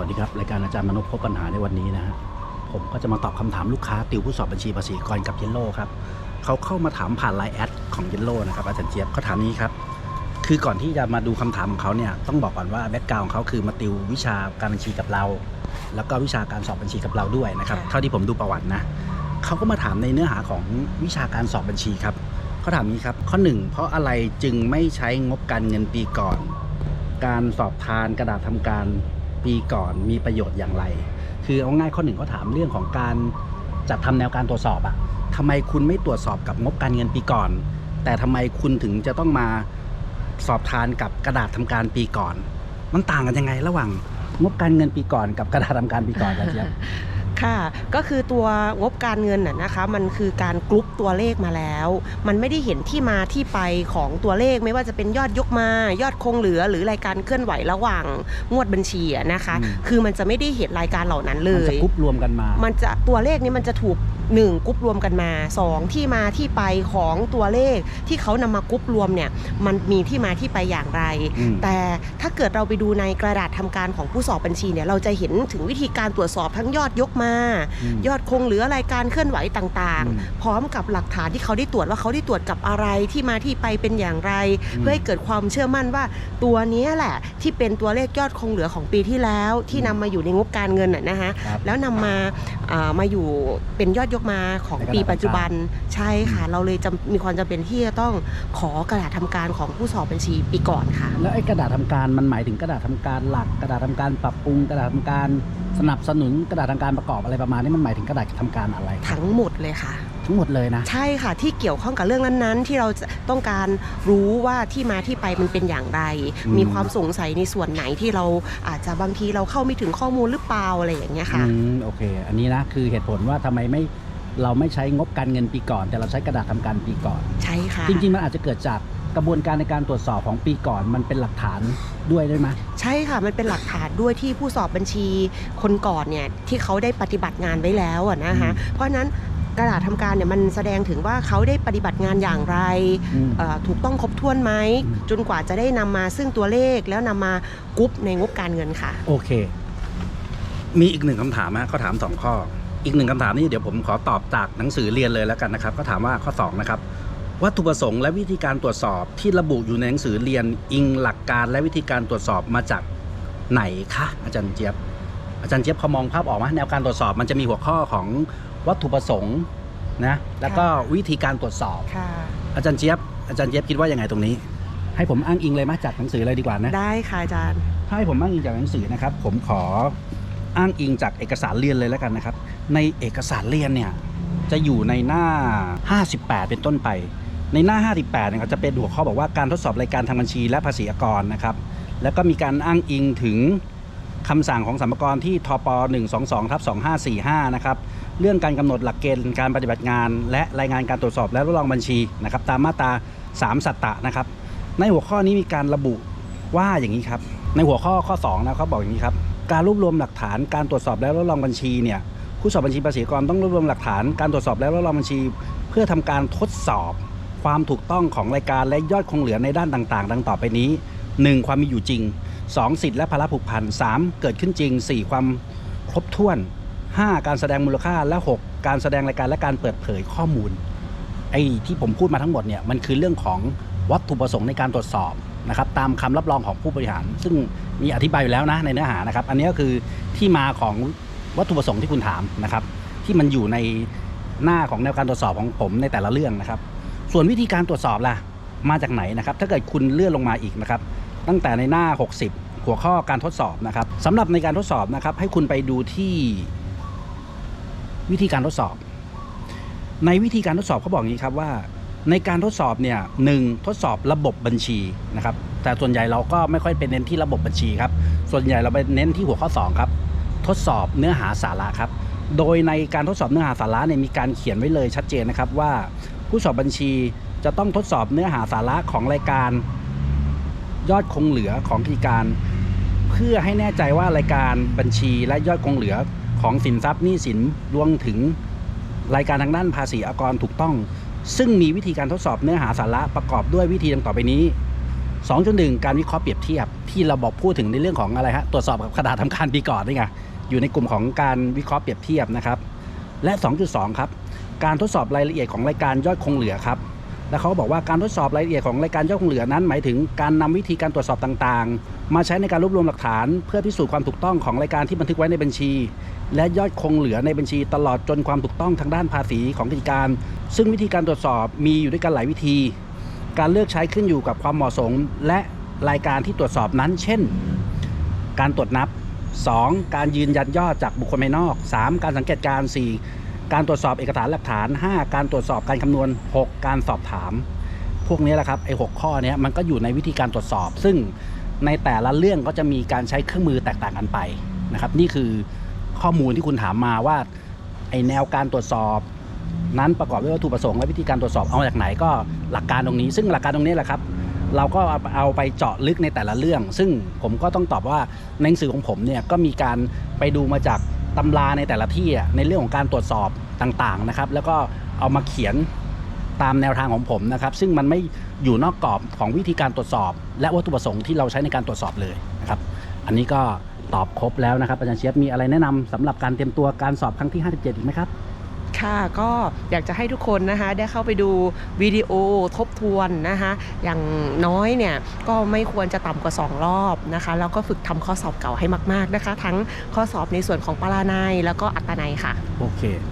วัสดีครับ รายการอาจารย์มนุษย์พบปัญหาในวันนี้นะฮะผมก็จะมาตอบคำถามลูกค้าติวผู้สอบบัญชีภาษีกรกับเยลโล่ครับเขาเข้ามาถามผ่านไลน์แอดของเยลโล่นะครับอาจารย์เจี๊ยบเขาถามนี้ครับ คือก่อนที่จะมาดูคำถามของเขาเนี่ยต้องบอกก่อนว่าแบ็กกราวของเขาคือมาติววิชาการบัญชีกับเรา แล้วก็วิชาการสอบบัญชีกับเราด้วยนะครับค่ะเท่าที่ผมดูประวัตินะเขาก็มาถามในเนื้อหาของวิชาการสอบบัญชีครับเขาถามนี้ครับข้อหนึ่งเพราะอะไรจึงไม่ใช้งบการเงินปีก่อน การสอบทานกระดาษทำการ ปีก่อนมีประโยชน์อย่างไร คือเอาง่ายข้อหนึ่งเขาถามเรื่องของการจัดทำแนวการตรวจสอบอะทำไมคุณไม่ตรวจสอบกับงบการเงินปีก่อน แต่ทำไมคุณถึงจะต้องมาสอบทานกับกระดาษทำการปีก่อน มันต่างกันยังไงระหว่างงบการเงินปีก่อนกับกระดาษทำการปีก่อนครับเจี๊ยบ ค่ะก็คือตัวงบการเงินน่ะนะคะมันคือการกรุ๊ปตัวเลขมาแล้ว มันไม่ได้เห็นที่มาที่ไปของตัวเลขไม่ว่าจะเป็นยอดยกมา ยอดคงเหลือ หรือรายการเคลื่อนไหวระหว่างงวดบัญชีอะนะคะอืมคือมันจะไม่ได้เห็นรายการเหล่านั้นเลมันจะย กรุ๊ปรวมกันมา มันจะตัวเลขนี้มันจะถูก 1กรุ๊ปรวมกันมา 2 ที่มาที่ไปของตัวเลขที่เขานำมากรุ๊ปรวมเนี่ยมันมีที่มาที่ไปอย่างไรอืมแต่ถ้าเกิดเราไปดูในกระดาษทำการของผู้สอบบัญชีเนี่ยเราจะเห็นถึงวิธีการตรวจสอบทั้งยอดยกมาอืมยอดคงเหลือรายการเคลื่อนไหวต่างอืมๆพร้อมกับหลักฐานที่เขาได้ตรวจว่าเขาได้ตรวจกับอะไรที่มาที่ไปเป็นอย่างไรอืมเพื่อให้เกิดความเชื่อมั่นว่าตัวเนี้ยแหละที่เป็นตัวเลขยอดคงเหลือของปีที่แล้ว ที่นำมาอยู่ในงบการเงินน่ะนะคะครับแล้วนำมาอ่ามาอยู่เป็นยอดยกมาของในกระดาษปีปัจจุบันใช่ค่ะอืมเราเลยจะมีความจำเป็นที่จะต้องขอกระดาษทำการของผู้สอบบัญชีปีก่อนค่ะ แล้วไอ้กระดาษทำการมันหมายถึงกระดาษทำการหลัก กระดาษทำการปรับปรุงกระดาษทำการสนับสนุนกระดาษทำการประกอบอะไรประมาณนี้มันหมายถึงกระดาษทำการอะไร ทั้งหมดเลยค่ะ ทั้งหมดเลยนะ ใช่ค่ะที่เกี่ยวข้องกับเรื่องนั้นๆ ที่เราจะต้องการรู้ว่าที่มาที่ไปมันเป็นอย่างไรอืมมีความสงสัยในส่วนไหนที่เราอาจจะบางทีเราเข้าไม่ถึงข้อมูลหรือเปล่าอะไรอย่างเงี้ยค่ะอืมโอเค อันนี้นะคือเหตุผลว่าทำไมไม่เราไม่ใช้งบการเงินปีก่อน แต่เราใช้กระดาษทำการปีก่อน ใช่ค่ะ จริงๆมันอาจจะเกิดจากกระบวนการในการตรวจสอบของปีก่อนมันเป็นหลักฐานด้วยได้ไหมใช่ค่ะมันเป็นหลักฐานด้วยที่ผู้สอบบัญชีคนก่อนเนี่ยที่เขาได้ปฏิบัติงานไว้แล้วอะนะคะอืมเพราะฉะนั้น กระดาษทำการเนี่ยมันแสดงถึงว่าเขาได้ปฏิบัติงานอย่างไรอืมเอ่อถูกต้องครบถ้วนไหมอืมจนกว่าจะได้นำมาซึ่งตัวเลขแล้วนำมากรุ๊ปในงบการเงินค่ะ โอเค มีอีกหนึ่งคำถามฮะเขาถามสองข้อ อีกหนึ่งคำถามนี่เดี๋ยวผมขอตอบจากหนังสือเรียนเลยแล้วกันนะครับ ก็ถามว่าข้อสองนะครับวัตถุประสงค์และวิธีการตรวจสอบที่ระบุอยู่ในหนังสือเรียนอิงหลักการและวิธีการตรวจสอบมาจากไหนคะอาจารย์เจี๊ยบอาจารย์เจี๊ยบพอมองภาพออกไหมแนวการตรวจสอบมันจะมีหัวข้อของ วัตถุประสงค์นะแล้วก็วิธีการตรวจสอบค่ะอาจารย์เจี๊ยบอาจารย์เจี๊ยบคิดว่ายังไงตรงนี้ ให้ผมอ้างอิงเลยไหมจากหนังสือเลยดีกว่านะได้ค่ะอาจารย์ถ้าให้ผมอ้างอิงจากหนังสือนะครับ ผมขออ้างอิงจากเอกสารเรียนเลยแล้วกันนะครับ ในเอกสารเรียนเนี่ยจะอยู่ในหน้า 58 เป็นต้นไป ในหน้า 58เนี่ยก็จะเป็นหัวข้อบอกว่าการทดสอบรายการทางบัญชีและภาษีอากรนะครับ แล้วก็มีการอ้างอิงถึง คำสั่งของสรรพากรที่ทป122ทับ2545 นะครับ เรื่องการกำหนดหลักเกณฑ์การปฏิบัติงาน และรายงานการตรวจสอบและรับรองบัญชีนะครับ ตามมาตรา 3 สัตตะนะครับ ในหัวข้อนี้มีการระบุว่าอย่างนี้ครับ ในหัวข้อข้อ2นะเขาบอกอย่างนี้ครับ การรวบรวมหลักฐานการตรวจสอบและรับรองบัญชีเนี่ย ผู้สอบบัญชีภาษีกรต้องรวบรวมหลักฐานการตรวจสอบและรับรองบัญชี เพื่อทำการทดสอบ ความถูกต้องของรายการและยอดคงเหลือในด้านต่าง ๆ ดังต่อไปนี้ 1. ความมีอยู่จริง 2. สิทธิและภาระผูกพัน 3. เกิดขึ้นจริง 4. ความครบถ้วน 5. การแสดงมูลค่าและ 6. การแสดงรายการและการเปิดเผยข้อมูลไอ้ที่ผมพูดมาทั้งหมดเนี่ยมันคือเรื่องของวัตถุประสงค์ในการตรวจสอบนะครับตามคำรับรองของผู้บริหาร ซึ่งมีอธิบายอยู่แล้วนะในเนื้อหานะครับ อันนี้ก็คือที่มาของวัตถุประสงค์ที่คุณถามนะครับ ที่มันอยู่ในหน้าของแนวการตรวจสอบของผมในแต่ละเรื่องนะครับ ส่วนวิธีการตรวจสอบล่ะมาจากไหนนะครับ ถ้าเกิดคุณเลื่อนลงมาอีกนะครับ ตั้งแต่ในหน้า 60 หัวข้อการทดสอบนะครับสำหรับในการทดสอบนะครับ ให้คุณไปดูที่วิธีการทดสอบ ในวิธีการทดสอบเขาบอกอย่างนี้ครับว่า ในการทดสอบเนี่ยหนึ่งทดสอบระบบบัญชีนะครับ แต่ส่วนใหญ่เราก็ไม่ค่อยไปเน้นที่ระบบบัญชีครับ ส่วนใหญ่เราไปเน้นที่หัวข้อ 2 ครับ ทดสอบเนื้อหาสาระครับ โดยในการทดสอบเนื้อหาสาระเนี่ยมีการเขียนไว้เลยชัดเจนนะครับว่า ผู้สอบบัญชีจะต้องทดสอบเนื้อหาสาระของรายการ ยอดคงเหลือของกิจการ เพื่อให้แน่ใจว่ารายการบัญชีและยอดคงเหลือของสินทรัพย์หนี้สินรวมถึงรายการทางด้านภาษีอากรถูกต้อง ซึ่งมีวิธีการทดสอบเนื้อหาสาระประกอบด้วยวิธีดังต่อไปนี้ 2.1 การวิเคราะห์เปรียบเทียบ ที่เราบอกพูดถึงในเรื่องของอะไรฮะตรวจสอบกับกระดาษทำการปีก่อนนี่ไงอยู่ในกลุ่มของการวิเคราะห์เปรียบเทียบนะครับ และ 2.2 ครับ การทดสอบรายละเอียดของรายการยอดคงเหลือครับ และเขาบอกว่าการทดสอบรายละเอียดของรายการยอดคงเหลือนั้น หมายถึงการนำวิธีการตรวจสอบต่างๆ มาใช้ในการรวบรวมหลักฐาน เพื่อพิสูจน์ความถูกต้องของรายการที่บันทึกไว้ในบัญชี และยอดคงเหลือในบัญชีตลอดจนความถูกต้องทางด้านภาษีของกิจการ ซึ่งวิธีการตรวจสอบมีอยู่ด้วยกันหลายวิธี การเลือกใช้ขึ้นอยู่กับความเหมาะสม และรายการที่ตรวจสอบนั้น เช่น การตรวจนับ 2. การยืนยันยอดจากบุคคลภายนอก 3. การสังเกตการ 4. การตรวจสอบเอกสารหลักฐาน 5. การตรวจสอบการคำนวณ 6. การสอบถาม พวกนี้แหละครับไอ้หข้อเนี้ยมันก็อยู่ในวิธีการตรวจสอบ ซึ่งในแต่ละเรื่องก็จะมีการใช้เครื่องมือแตกต่างกันไปนะครับ นี่คือข้อมูลที่คุณถามมาว่าไอ้แนวการตรวจสอบนั้นประกอบด้วยวัตถุประสงค์และวิธีการตรวจสอบเอาจากไหนก็หลักการตรงนี้ ซึ่งหลักการตรงนี้แหละครับ เราก็เอาเอาไปเจาะลึกในแต่ละเรื่อง ซึ่งผมก็ต้องตอบว่าในหนังสือของผมเนี่ยก็มีการไปดูมาจาก ตำราในแต่ละที่ในเรื่องของการตรวจสอบต่างๆนะครับ แล้วก็เอามาเขียนตามแนวทางของผมนะครับ ซึ่งมันไม่อยู่นอกกรอบของวิธีการตรวจสอบ และวัตถุประสงค์ที่เราใช้ในการตรวจสอบเลยนะครับ อันนี้ก็ตอบครบแล้วนะครับอาจารย์เชียบมีอะไรแนะนำสำหรับการเตรียมตัวการสอบครั้งที่ 57 อีกไหมครับ ค่ะก็อยากจะให้ทุกคนนะคะได้เข้าไปดูวิดีโอทบทวนนะคะอย่างน้อยเนี่ยก็ไม่ควรจะต่ำกว่า 2 รอบนะคะแล้วก็ฝึกทำข้อสอบเก่าให้มาก ๆนะคะ ทั้งข้อสอบในส่วนของปรานัยแล้วก็อัตนัยค่ะ โอเค